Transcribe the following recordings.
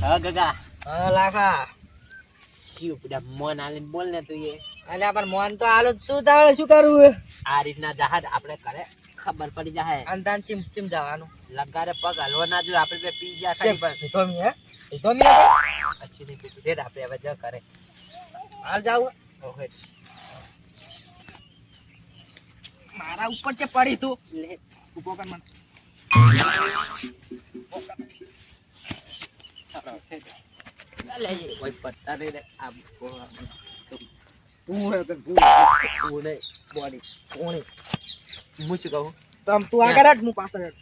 હા ગગા હા લાખા. શિવ પેલા મોન આલીને બોલ ને તું એ. અલ્યા પણ મોન તો આલો જ શું તાવડે શું કરવું આ રીતના જહાજ આપણે કરે ખબર પડી જાય અંધાન ચીમ ચીમ જવાનું. લગારે પગ હલવો ના જોઈએ આપણે બે પી ગયા ખાલી પણ ધોમી હે? ધોમી હે અશ્વિની કીધું રે આપણે હવે જ કરે હાલ જાવ. ઓહે. મારા ઉપર છે પડી તું. લે ઊભો કર મને લે કોઈ પત્તા નહીં રે આ તું હે તન તું નહીં બોડી કોણી હું શું કહું તમ તું આગળ હટ હું પાછળ હટ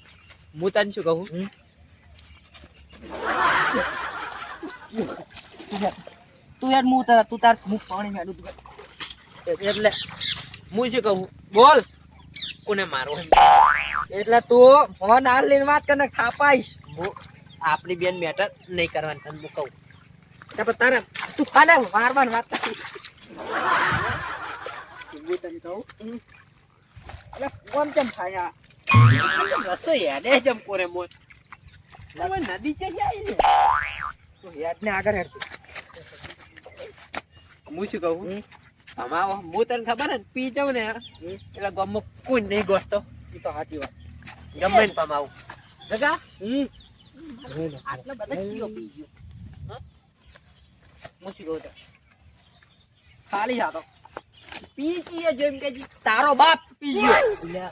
હું તને શું કહું તું યાર હું તાર તું તાર પાણી મેળું તું. એટલે હું શું કહું? બોલ. કોને મારો એટલે તું ફોન હાલ લઈને વાત કરને ખાપાઈશ. હું આપણી બેન મેટર નહીં કરવાની તને હું કહું. તારે તારે તું ખાને મારવાની વાત કરી. હું તને કહું? એટલે ફોન કેમ ખાયા રસ્તો યાદે જેમ કોરે મોર. નદી છે? તું ને આગળ હેડ હું શું કહું? અમારો હું તને ખબર ને પી જાઉં ને એટલે ગામમાં કોઈ નહીં ગોઠતો. એ તો સાચી વાત. ગમે ને પમાવું. ગગા હમ. આટલા બધા કીઓ પી ગયો. હા? હું શું કહું તને? ખાલી હાથો. પી જઈએ જેમ કે તારો બાપ પી ગયો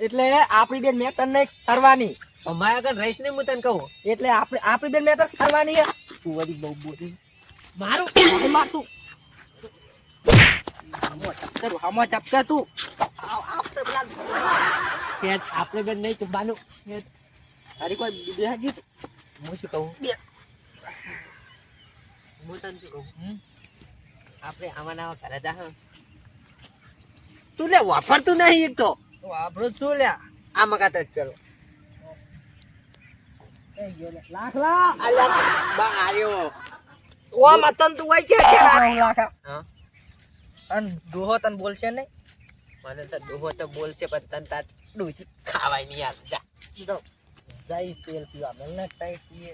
એટલે આપણી બેન મેટર નહીં કરવાની અમારા આગળ રહીશ ને હું તને કહું. એટલે આપણી આપણી બેન મેટર કરવાની તું વળી બહુ બોલી. મારું મારતું હમો તું આપણે બેન નહીં ચુંબાનું તારી કોઈ બીજી હાજી? હું શું કહું? બે. હું તને શું કહું? આપણે આવા ઘરે જા હા. તું લે વાપરતું નહીં એક તો. તો આપણું શું લ્યા આ મગા જ કરો એ ગયો લે. લાખ લા અલ્યા બા આર્યો ઓ મતન તું હોય છે લાખ. હા. અન દોહો તન બોલશે નહીં? મને તો ડોહો તો બોલશે પણ તને તાર ડોસી ખાવાય નહીં યાર જા તો જઈ તેલ પીવા. મેલ ને ટાઈટ પીએ.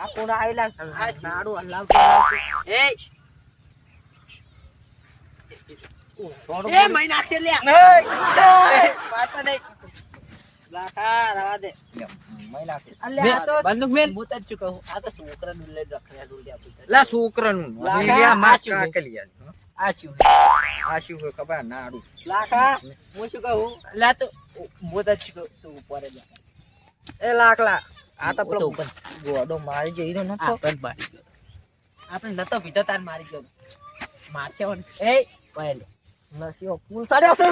આ કોણ આવેલા શી. નાડું હલાવતું. એ એ. મહિના નાખશે લે. પાટા નહીં લાખા રવા દે. મહિલા અલ્યા આ તો બંદૂક મેલ હું શું કહું? આ તો છોકરાનું લઈ રખડ્યા ડોલ્યા લા છોકરાનું. લાગા, લીલિયા માર આ શું? કાકલી આલી, હં? આ શું આ શું ખબર નાડું. લાખા હું શું કહું? લા તો હું તને શું તું ઉપર જા. એ લાકલા આ તો પેલો ઉપર. ગોડો મારી ગયો રહ્યો નતો. આપણે જ મારી ગયો આપણે નતો પીધો તાર મારી ગયો. માથે ઓન. એ! પહેલે. નસીઓ ફૂલ સડ્યો છે.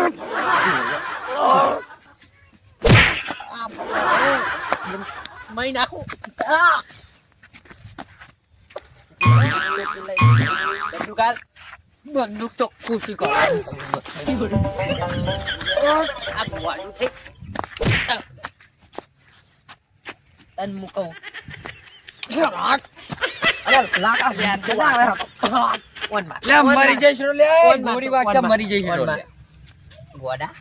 મઈ નાખું. આ! બંદૂક બંદૂક તો ખુશી કરો આ ગોડું થઈ તને આવે ઓન માર જઈશ લે જઈશ ગોડા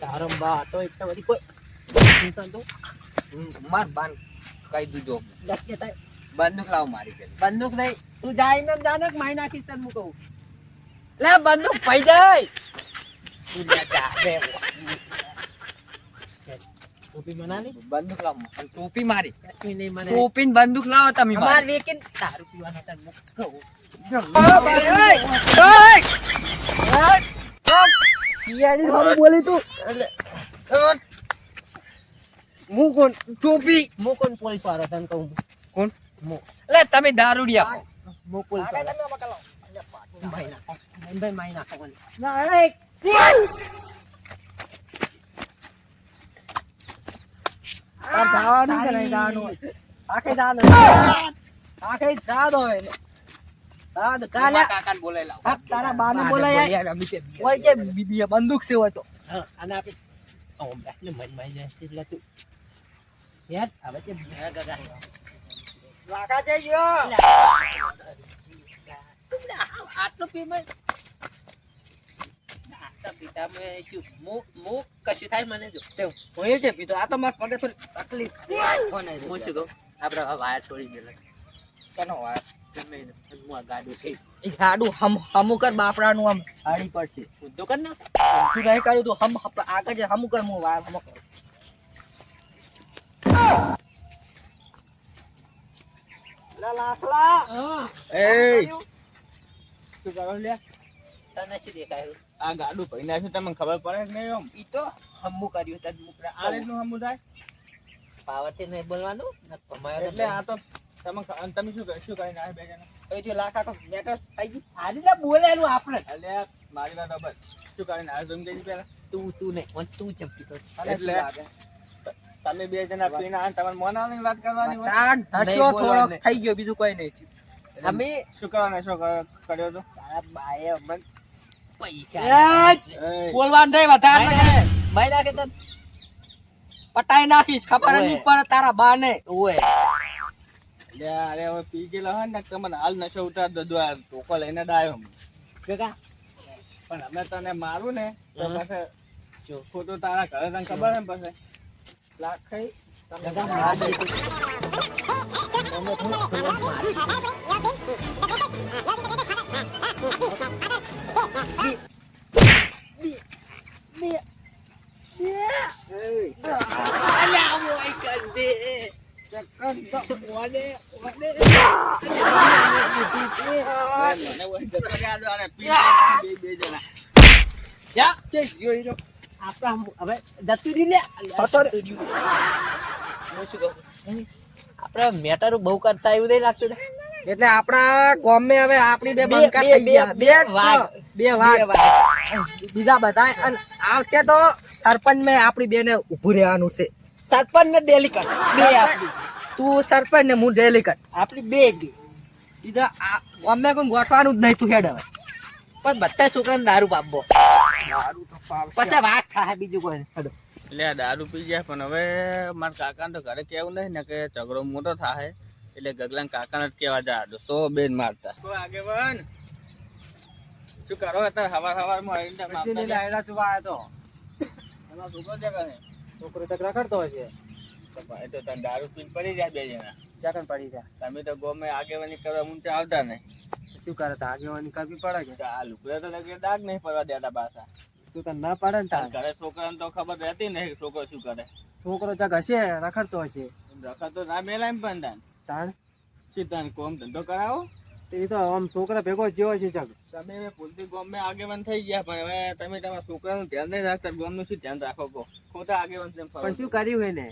તારો બા તો એટલા બધી કોઈ બાન કઈ બંદૂક લાવ મારી પેલી બંદૂક નહીં તું જાય ને કે નાખીશ તને હું કહું લે બંદૂક પઈ જાય તું જા બે ટોપી મનાલી બંદૂક લાવ અને ટોપી મારી. નહીં મને ટોપી ને બંદૂક લાવો તમે અમાર વેકીન તારું પીવાનું તને હું કહું બોલી તું હું કોણ? ટોપી. હું કોણ પોલીસ વાળો તને કહું કોણ? તમે દારૂડિયા હું પોલીસ વાળો. ભાઈ નાખો મને. તાર જવાનું કે નહીં જવાનું આખે જવાનું આખે જા દો એને હા તો કાલે કાકાને બોલાઈ લાવ. આ તારા બાને બોલાય હોય છે બંદૂક છે હોય તો. અને આપણે જાય એટલે તું યાદ હવે તે લાગા જઈ ગયો આટલું પીમાં પીતા પીતા મેં શું હું હું કશું થાય મને જો. તે હું છે પીતો આ તો મારા પગે થોડી તકલીફ કોને હું શું કહું? આપણે વાયર છોડી દે કેનો વાર ગમે હું આ ગાડું થઈ ગાડું હમ હમું કર આમ હાડી પડશે. ઊંધો કર ને. તું નહીં કર્યું તો હમ આગળ જે હમું હું વાર હમું કરું. લાખલા એ. શું કરો લે તને શું દેખાયું આ ગાડું ભઈ નાખ્યું તમને ખબર પડે કે નહીં આમ ઈ તો હમ્મું કર્યું તને મુકરા આ રીતનું હમું થાય? પાવરથી નહીં બોલવાનું? ને ભમાયો એટલે આ તો તમે તમે શું શું કરીને આવ્યા બે જણા એ જો લાખા તો મેટર થઈ ગઈ આ રીતે બોલેલું આપણે. એટલે મારી વાત ખબર શું કરીને આવ્યા? તમે કઈ પેલા? તું તું નહીં તું ચમકી તો એટલે- તમે બે જણા પીને આવીને તમારે મોનાની વાત કરવાની હોય? નશો બોલવાનું થઈ ગયો બીજું કોઈ નહીં. અમે શું કરવાને? શું કર- કર્યો તો? તારા બાએ અમને પૈસા બોલવાનું નહીં વધારે મારી નાખે મારી પટાઈ નાખીશ ખબર. નહીં પડે તારા બાને ઓય અરે હવે પી ગયેલો હોય ને તમને હાલ નશો ઉતાર દો આ ટોકો લઈને ડાયો કાકા પણ અમે તને મારું ને તો હા. પછી શું? તારા ઘરે તને ખબર ને પછી લાખાઈ કાકા તમે આપણે મેટર બહુ કરતા એવું નહીં લાગતું? એટલે આપણા ગામે હવે આપણી બે બંકા થઈ ગયા. બે- બે વાઘ. બીજા બધા અને આવતે તો સરપંચ મેં આપણી બેને ઊભું રહેવાનું છે. સરપંચ ને ડેલી કર. બે આપણી. તું સરપંચ ને હું ડેલી કર. આપણી બે બે. બીજા આ ગામે કોઈ ગોઠવાનું જ નહીં તું હેડ હવે. પણ બધા છોકરાને દારૂ પાપવો પછી વાઘ થાય બીજું કોઈ. હેડો. એટલે દારૂ પી ગયા પણ હવે મારા કાકા તો ઘરે કેવું નહીં ને કે ઝઘડો મોટો થાય એટલે ગગલાન કાકા ને કેવા જા તો બેન મારતા. તો આગેવાન શું કરો અત્યારે? હવાર હવારમાં આવીને તમે આપતા તો એમાં છોકરો છે કે છોકરો તક રખડતો હશે એ તો તને દારૂ પીન પડી જાય બે જણા. ચાકન પડી જાય. તમે તો ગોમે આગેવાની કરવા ઊંચા આવતા નહીં. શું કરે તો આગેવાની કરવી પડે કે? આ લુકડા તો લગે દાગ નહીં પડવા દેતા પાછા. તું તને ના પડે ને તાર. ઘરે છોકરાને તો ખબર રહેતી નહીં છોકરો શું કરે. છોકરો ચક હશે રખડતો હશે. રખડતો ના મેલાય ને પણ તાન. તાણ? ચિતાન કોમ ધંધો કરાવો? એ તો આમ છોકરા ભેગો જેવો છે ચક તમે હવે ભૂલથી મેં આગેવાન થઈ ગયા પણ હવે તમે તમારા છોકરાનું ધ્યાન નહીં રાખતા ગોમનું શું ધ્યાન રાખો કહો? ખોટા આગેવાન તેમ પણ શું કર્યું હોય ને?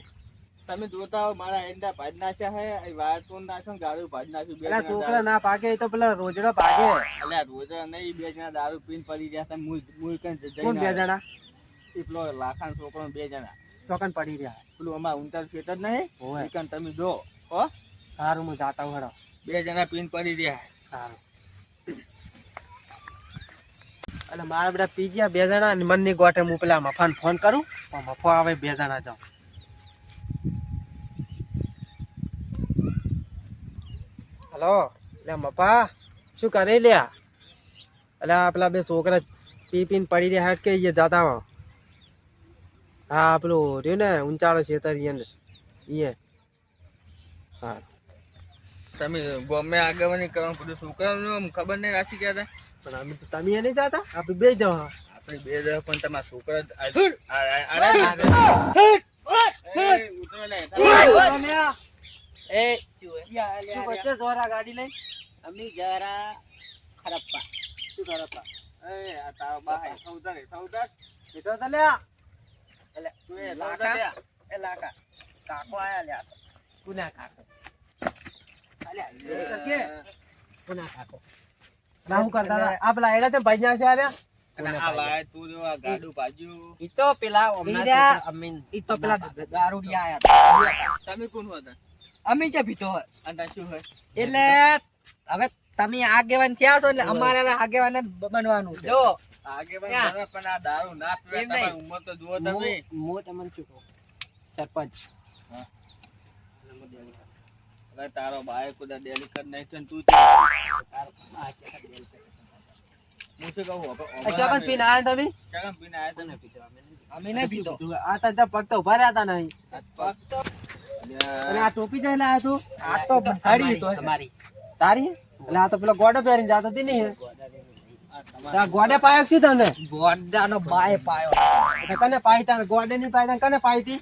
તમે જોતા હો મારા એંડા ભાજ નાખ્યા હે એ વાર નાખ્યો ગાળું ભાજ નાખ્યું પેલા છોકરા ના પાકે તો પેલા રોજડો પાકે એટલે રોજડા નહીં બે જણા દારૂ પીન પડી ગયા હતા મૂળ કઈ જઈને કોણ બે જણા? એટલો લાખાન છોકરો બે જણા. ચોકન પડી રહ્યા. પેલું અમારા ઊંચાર ખેતર નહીં તમે જો હો. સારું હું જાતા હડો. બે જણા પીન પડી રહ્યા સારું અને મારા બધા પી ગયા બે જણા અને મનની ગોઠે હું પેલા મફાને ફોન કરું પણ મફો આવે બે જણા જાઉં હલો એટલે મફા શું કરી લ્યા? એટલે આ પેલા બે છોકરા પી પીને પડી રહ્યા હેઠ કે એ જતા હો હા પેલું રહ્યું ને ઊંચાળો છેતર એ. હા. તમે ગમે આગેવાની કરવાનું બધું છોકરાનું આમ ખબર નહીં રાખી ગયા હતા પણ અમે તો તમે એ નહીં જતા? આપણે બે જવા આપણે બે જવા પણ તમારા છોકરા જ આ- આ- આ- આ- એ, શું જોરા ગાડી લઈ. અમે જરા ખરપ્પા. શું કરે એ, આ તારો બા હે. સૌદાર હે, સૌદાર. બેટો તો લ્યા. તું એ લાકા કાકો આયા લ્યા. કુના કાકો? ના કરતા હતા આ પેલા એડા તે ભાઈ છે એટલે હવે તમે આગેવાન થયા છો એટલે અમારે આગેવાન જ બનવાનું છે જો આગેવાન પણ આ દારૂ ના પીવાય. નહીં. તમારી ઉંમર તો જુઓ તમે હું હું તમને શું કહું સરપંચ હવે તારો ભાઈ કુદા ડેલી કર નહીં તો તું તારો. હું શું કહું પીને આયા તમે? ચકન પીને આયા તા ને. અમે નહીં પીતો આ તો પગ તો ઊભા રહ્યા નહીં. પગ તો અને આ ટોપી જઈને લાયા તું આ તો સાડી તો તમારી તારી? એટલે આ તો પેલો ગોડો પહેરીને જાતો હતી નહીં આ ગોડે પાયો છે તને? ગોડાનો બાય પાયો. કને પાઈ તાને ગોડે ની પાઈ તાને કને પાઈ તી?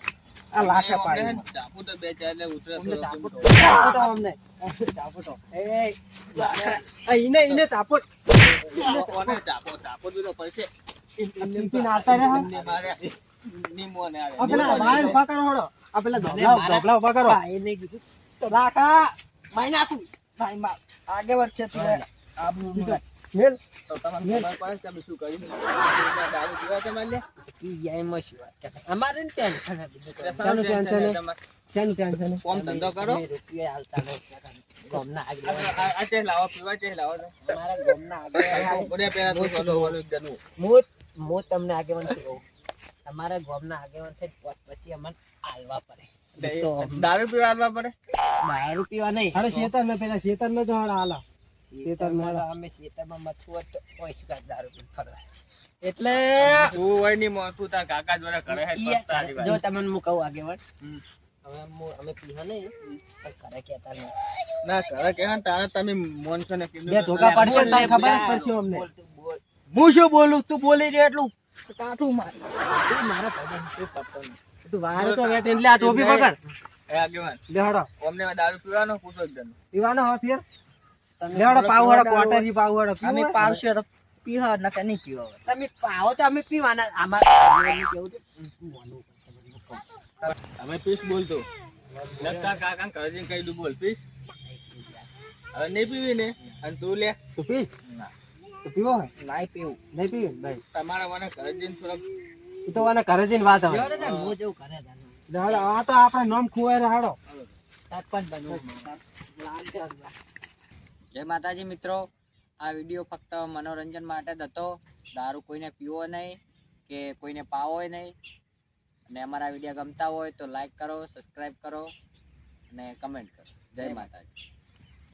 આ લાખે પાડી ચાપુ તો બે ચાર ઉતરે તો તો- અમને. તો. એ ઈને ઈને ઓને પડશે. નીમો ને ઊભા કરો ધોબલા ધોબલા ઊભા કરો. ભાઈ નહીં કીધું. તો રાખા માઈ નાખું. ભાઈ માં આગે વર્ષે તું. મેલ. તો તમને ખબર પડે શું દારૂ પીવા તમારે લે? ઈ જાય એમાં શું વાત અમારે ટેન્શન ટેન્શન નહીં હે? તમારે. શેનું ટેન્શન કોમ ધંધો કરો. રૂપિયા હાલતા નથી. ગામના આગળ આ- આ- આ લાવો પીવા ચે લાવો અમારા ગામના આગળ બુઢે પહેલા તો સોલો ઓલો એક જણું. હું હું તમને આગેવાન કહું તમારા ગામના આગેવાન થઈ પછી અમને આલવા પડે. દારૂ પીવા આવવા પડે? દારૂ પીવા નહીં. અરે શેતર ને પેલા શેતર ને જો હાલા તો અમે ખેતરમાં મથવું હોત તો કોઈ શું કાંઈ દારૂ પીને ફરવા એટલે તું હોયની મોં, તાર કાકા જોડે કરે હે ઈ પત્તા આલી વાત. જો તમને હું કહું આગેવાન હવે અમે પીવા નહીં પણ ઘરે કહેતા નહીં. ના કરે કે હા, તારે તમે મોનસો ને બે ધોકા પડશે તારે ખબર પડશે અમને. બોલ, તું બોલ. હું શું બોલું? તું બોલી રહ્યો એટલું. કાઠું માર. તું મારો ભાઈબંધ, તું પકડો તું વારે તો વેટ એટલે આ ટોપી પકડ. એ આગેવાન લેહડો અમને દારૂ પીવાનો પૂછો એક પીવાનો હો ફેર. તમે પાવ હડો ક્વાર્ટરી પાવ હડો અમે પાવશે તો પીવા નકર નહીં પીવા તમે પાવો તો અમે પીવાના. આમાં કેવું છે તું. બોલવું પડશે બધું કહું. અમે પીસ બોલતો લગતા કાકા ઘરે કહી દઉં બોલ પીસ. હવે નહીં પીવી ને? અને તું લે. તું પીસ? ના. પીવો પીવું. નહીં પીવે? નહીં. તમારા મને થોડોક તો મને ઘરે જઈને વાત આવે હું જેવું. આ તો આપણે નોમ ખુવાય હાડો. સરપંચ બનવું. જય માતાજી મિત્રો. આ વીડિયો ફક્ત મનોરંજન માટે જ હતો. દારૂ કોઈને પીવો નહીં કે કોઈને પાવો નહીં. અને અમારા વીડિયો ગમતા હોય તો લાઈક કરો સબસ્ક્રાઈબ કરો અને કમેન્ટ કરો. જય માતાજી.